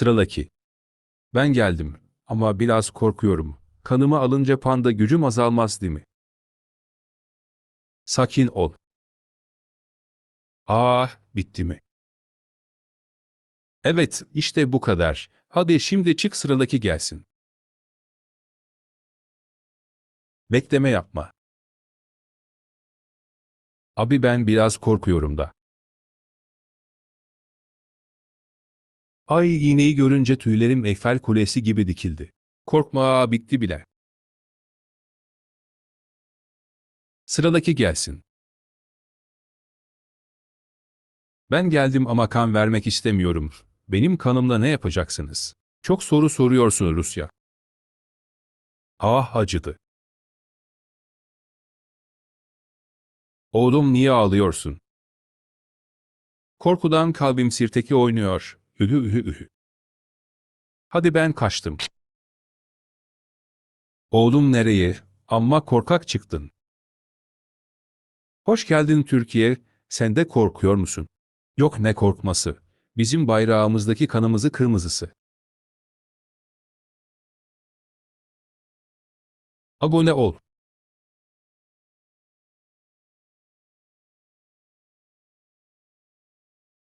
Sıradaki. Ben geldim ama biraz korkuyorum. Kanımı alınca panda gücüm azalmaz değil mi? Sakin ol. Ah, bitti mi? Evet, işte bu kadar. Hadi şimdi çık sıradaki gelsin. Bekleme yapma. Abi ben biraz korkuyorum da. Ay iğneyi görünce tüylerim Eyfel Kulesi gibi dikildi. Korkma bitti bile. Sıradaki gelsin. Ben geldim ama kan vermek istemiyorum. Benim kanımla ne yapacaksınız? Çok soru soruyorsun Rusya. Ah acıdı. Oğlum niye ağlıyorsun? Korkudan kalbim sirteki oynuyor. Ühü ühü ühü. Hadi ben kaçtım. Oğlum nereye? Amma korkak çıktın. Hoş geldin Türkiye. Sen de korkuyor musun? Yok ne korkması. Bizim bayrağımızdaki kanımızı kırmızısı. Abone ol.